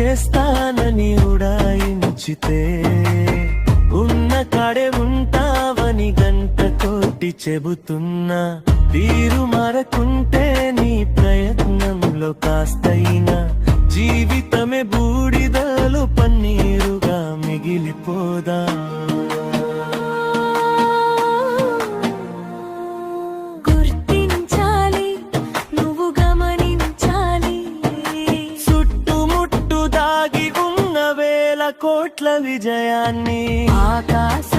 చేస్తానని ఉడాయించితే ఉన్న కాడే ఉంటావని గంట కొట్టి చెబుతున్నా. తీరు మరకుంటే నీ ప్రయత్నంలో కాస్తైనా. జీవితమే బూడిదలో పన్నీరుగా మిగిలిపోదా? చుట్టుముట్టు దాగి ఉన్న వేల కోట్ల విజయాన్ని ఆకాశ